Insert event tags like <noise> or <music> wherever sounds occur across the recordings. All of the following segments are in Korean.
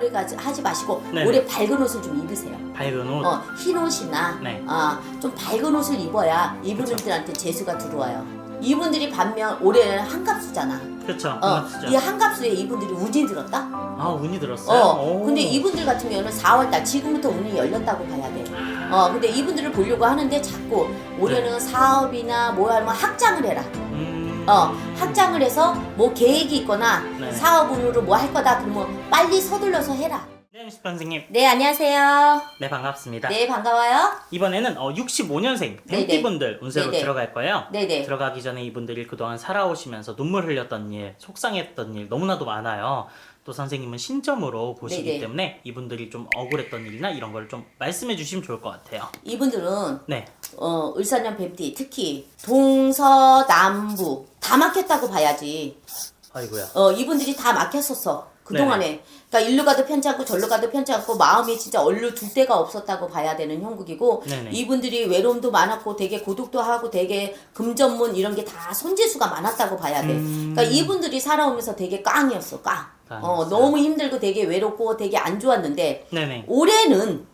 가지- 하지 마시고 네네. 올해 밝은 옷을 좀 입으세요. 밝은 옷. 어, 흰 옷이나 네. 아, 좀 밝은 옷을 입어야 이분들한테 재수가 들어와요. 이분들이 반면 올해는 한갑수잖아. 그렇죠. 어. 이 한갑수에 이분들이 운이 들었다? 아 운이 들었어요. 어. 오. 근데 이분들 같은 경우는 4월달 지금부터 운이 열렸다고 봐야 돼. 어, 근데 이분들을 보려고 하는데 자꾸 올해는 사업이나 뭐 하면 확장을 해라. 음. 어, 확장을 해서 뭐 계획이 있거나 네. 사업운으로 뭐 할 거다 그러면 빨리 서둘러서 해라. 네, 십 선생님. 네, 안녕하세요. 네, 반갑습니다. 네, 반가워요. 이번에는 어, 65년생 네네. 뱀띠분들 운세로 네네. 들어갈 거예요. 네네. 들어가기 전에 이분들이 그동안 살아오시면서 눈물 흘렸던 일, 속상했던 일 너무나도 많아요. 또 선생님은 신점으로 보시기 네네. 때문에 이분들이 좀 억울했던 일이나 이런 걸 좀 말씀해 주시면 좋을 것 같아요. 이분들은 네. 어, 을사년 뱀띠 특히 동서남부 다 막혔다고 봐야지. 아이고야. 어, 이분들이 다 막혔었어. 그 동안에. 그러니까 일로 가도 편치 않고 절로 가도 편치 않고 마음이 진짜 얼루 둘 데가 없었다고 봐야 되는 형국이고 네네. 이분들이 외로움도 많았고 되게 고독도 하고 되게 금전문 이런 게 다 손재수가 많았다고 봐야 돼. 음. 그러니까 이분들이 살아오면서 되게 깡이었어, 깡. 어, 깡이었어요. 너무 힘들고 되게 외롭고 되게 안 좋았는데 네네. 올해는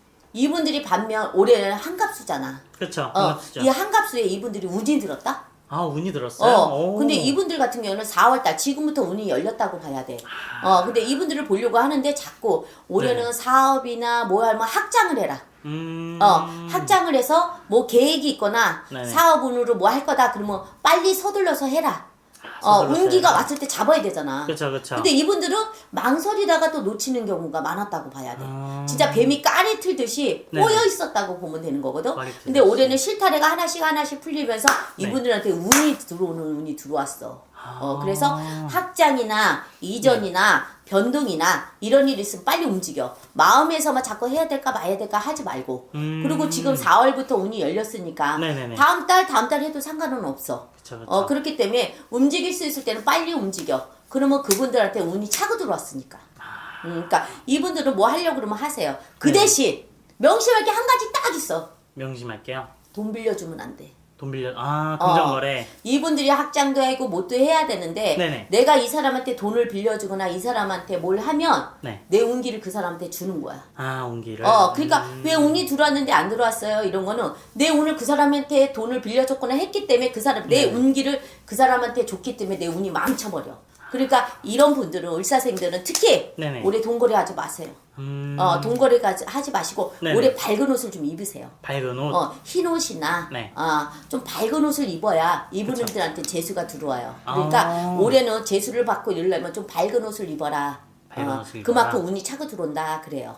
이분들이 반면 올해는 한갑수잖아. 그렇죠. 어. 이 한갑수에 이분들이 운이 들었다? 아 운이 들었어요. 어, 오. 근데 이분들 같은 경우는 4월달 지금부터 운이 열렸다고 봐야 돼. 어, 근데 이분들을 보려고 하는데 자꾸 올해는 네. 사업이나 뭐 하면 확장을 해라. 음. 어, 확장을 해서 뭐 계획이 있거나 네네. 사업운으로 뭐 할 거다 그러면 빨리 서둘러서 해라. 어, 서둘러서 운기가. 왔을 때 잡아야 되잖아. 그렇죠, 그렇죠. 근데 이분들은 망설이다가 또 놓치는 경우가 많았다고 봐야 돼. 아. 진짜 뱀이 까리 틀듯이 네. 꼬여 있었다고 보면 되는 거거든. 까리 틀듯이. 근데 올해는 실타래가 하나씩 하나씩 풀리면서 네. 이분들한테 운이 들어오는 운이 들어왔어. 어, 그래서 아. 확장이나 이전이나 변동이나 이런 일이 있으면 빨리 움직여. 마음에서만 자꾸 해야 될까 마야 될까 하지 말고. 음. 그리고 지금 4월부터 운이 열렸으니까 네네네. 다음 달 다음 달 해도 상관은 없어. 그쵸, 그쵸. 어 그렇기 때문에 움직일 수 있을 때는 빨리 움직여. 그러면 그분들한테 운이 차고 들어왔으니까. 음, 그러니까 이분들은 뭐 하려고 그러면 하세요. 그 네. 대신 명심할 게 한 가지 딱 있어. 명심할게요. 돈 빌려주면 안 돼. 돈 빌려 아 금전거래. 이분들이 학장도 하고 뭣도 해야 되는데 네네. 내가 이 사람한테 돈을 빌려주거나 이 사람한테 뭘 하면 네. 내 운기를 그 사람한테 주는 거야. 아 온기를. 어, 그러니까 음. 왜 운이 들어왔는데 안 들어왔어요? 이런 거는 내 운을 그 사람한테 돈을 빌려줬거나 했기 때문에 그 사람 내 네. 운기를 그 사람한테 줬기 때문에 내 운이 망쳐버려. 그러니까 이런 분들은 을사생들은 특히 네네. 올해 돈거래 하지 마세요. 음. 어, 돈거래 가지- 하지 마시고 네네. 올해 밝은 옷을 좀 입으세요. 밝은 옷. 어, 흰 옷이나 네. 아, 좀 밝은 옷을 입어야 이분들한테 재수가 들어와요. 그러니까 아. 올해는 재수를 받고 이러려면 좀 밝은 옷을 입어라. 밝은 어, 옷을 입어라. 그만큼 운이 차고 들어온다 그래요.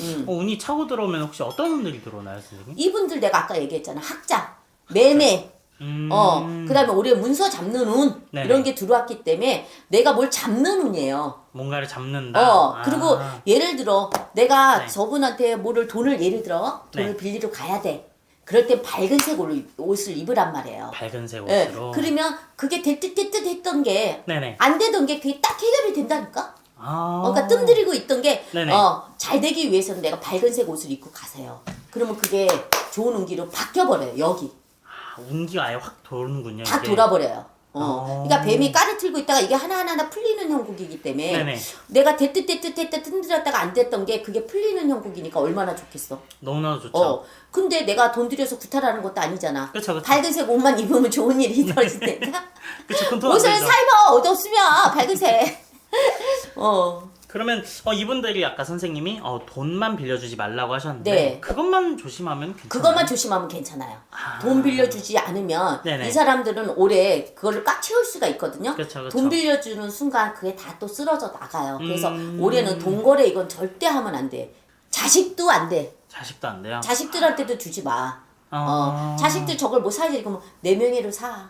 음. 어, 운이 차고 들어오면 혹시 어떤 분들이 들어오나요, 선생님? 이분들 내가 아까 얘기했잖아. 학장, 매매, 음. 어, 그 다음에 올해 문서 잡는 운, 네네. 이런 게 들어왔기 때문에 내가 뭘 잡는 운이에요. 뭔가를 잡는다. 어, 아. 그리고 예를 들어 내가 네. 저분한테 뭐를 돈을 예를 들어 돈을 네. 빌리러 가야 돼. 그럴 땐 밝은색 옷을, 입으란 말이에요. 밝은색 예, 옷으로. 그러면 그게 될듯될듯 했던 게 안. 되던 게 그게 딱 해결이 된다니까? 아. 어, 그러니까 뜸들이고 있던 게. 어, 잘 되기 위해서는 내가 밝은색 옷을 입고 가세요. 그러면 그게 좋은 운기로 바뀌어 버려요, 여기. 아, 운기가 아예 확 도는군요. 다 이게. 돌아버려요. 어. 어. 그러니까 뱀이 까리 틀고 있다가 이게 하나하나 풀리는 형국이기 때문에 네네. 내가 됐듯 됐듯 됐듯 흔들었다가 안 됐던 게 그게 풀리는 형국이니까 얼마나 좋겠어. 너무나도 좋죠. 어. 근데 내가 돈 들여서 구타라는 것도 아니잖아. 그쵸, 그쵸. 밝은색 옷만 입으면 좋은 일이 <laughs> 떨어질 테니까. 그쵸, 안 옷을. 사입어 얻었으면 <laughs> 밝은색. 어. 그러면 어, 이분들이 아까 선생님이 어, 돈만 빌려주지 말라고 하셨는데 네. 그것만 조심하면 괜찮아요. 그것만 조심하면 괜찮아요. 아. 돈 빌려주지 않으면 네네. 이 사람들은 올해 그거를 꽉 채울 수가 있거든요. 그쵸, 그쵸. 돈 빌려주는 순간 그게 다 또 쓰러져 나가요. 그래서 음. 올해는 돈 거래 이건 절대 하면 안 돼. 자식도 안 돼. 자식도 안 돼요. 자식들한테도 주지 마. 어, 아. 자식들 저걸 뭐 사야지 그러면 내 명예로 사.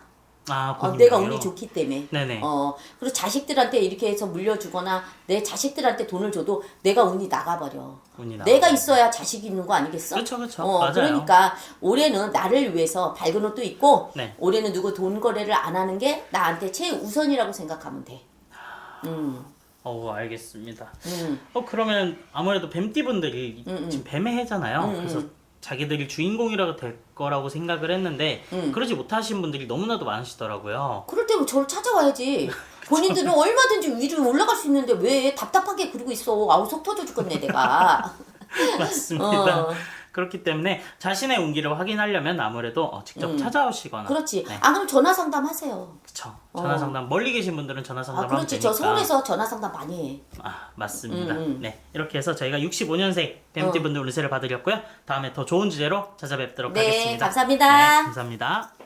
아, 어, 내가? 운이 좋기 때문에. 네네. 어, 그리고 자식들한테 이렇게 해서 물려주거나 내 자식들한테 돈을 줘도 내가 운이 나가버려. 운이 나. 내가 있어야 자식이 있는 거 아니겠어? 그쵸, 그쵸. 어, 맞아요. 그러니까 올해는 나를 위해서 밝은 옷도 있고 네. 올해는 누구 돈 거래를 안 하는 게 나한테 최우선이라고 생각하면 돼. 음, 어, 알겠습니다. 음, 어 그러면 아무래도 뱀띠분들이 음, 음. 지금 뱀의 해잖아요. 음, 그래서 음. 자기들이 주인공이라고 될 거라고 생각을 했는데 음. 그러지 못하신 분들이 너무나도 많으시더라고요. 그럴 때면 저를 찾아와야지. 본인들은 <laughs> 얼마든지 위로 올라갈 수 있는데 왜 답답하게 그러고 있어. 아우 속 터져 죽겠네 내가. <laughs> 맞습니다. 어. 그렇기 때문에 자신의 운기를 확인하려면 아무래도 어, 직접 찾아오시거나 음. 그렇지. 네. 아 그럼 전화 상담 하세요. 그쵸. 전화 어. 상담 멀리 계신 분들은 전화 상담 아 하면 그렇지. 되니까. 저 서울에서 전화 상담 많이 해. 아 맞습니다. 음, 음. 네 이렇게 해서 저희가 65년생 뱀띠 분들 운세를 봐드렸고요. 다음에 더 좋은 주제로 찾아뵙도록 네, 하겠습니다. 감사합니다. 네, 감사합니다.